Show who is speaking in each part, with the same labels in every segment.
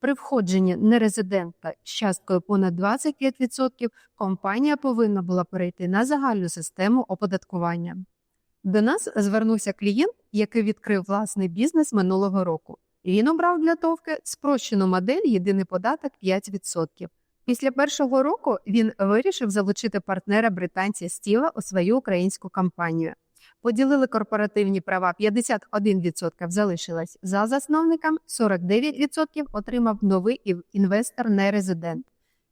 Speaker 1: При входженні нерезидента з часткою понад 25% компанія повинна була перейти на загальну систему оподаткування. До нас звернувся клієнт, який відкрив власний бізнес минулого року. Він обрав для ТОВки спрощену модель єдиний податок 5%. Після першого року він вирішив залучити партнера британця Стіва у свою українську компанію. Поділили корпоративні права 51% залишилось за засновником, 49% отримав новий ів- інвестор-нерезидент.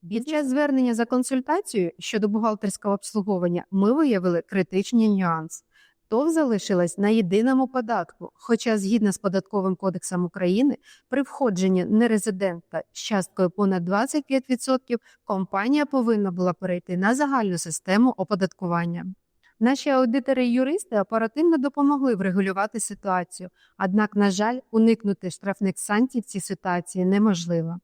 Speaker 1: Під час звернення за консультацією щодо бухгалтерського обслуговування ми виявили критичні нюанси. ТОВ залишилась на єдиному податку, хоча згідно з податковим кодексом України при входженні нерезидента з часткою понад 25% компанія повинна була перейти на загальну систему оподаткування. Наші аудитори і юристи оперативно допомогли врегулювати ситуацію, однак, на жаль, уникнути штрафних санкцій в цій ситуації неможливо.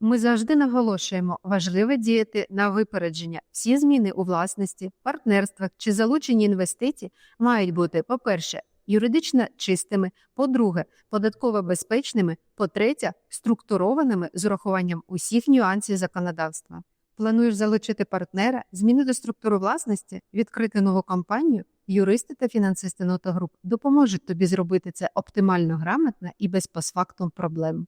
Speaker 1: Ми завжди наголошуємо, важливо діяти на випередження. Всі зміни у власності, партнерствах чи залученні інвестицій мають бути, по-перше, юридично чистими, по-друге, податково безпечними, по-третє, структурованими з урахуванням усіх нюансів законодавства. Плануєш залучити партнера, змінити структуру власності, відкрити нову компанію, юристи та фінансисти Нота Груп допоможуть тобі зробити це оптимально грамотно і без постфактум проблем.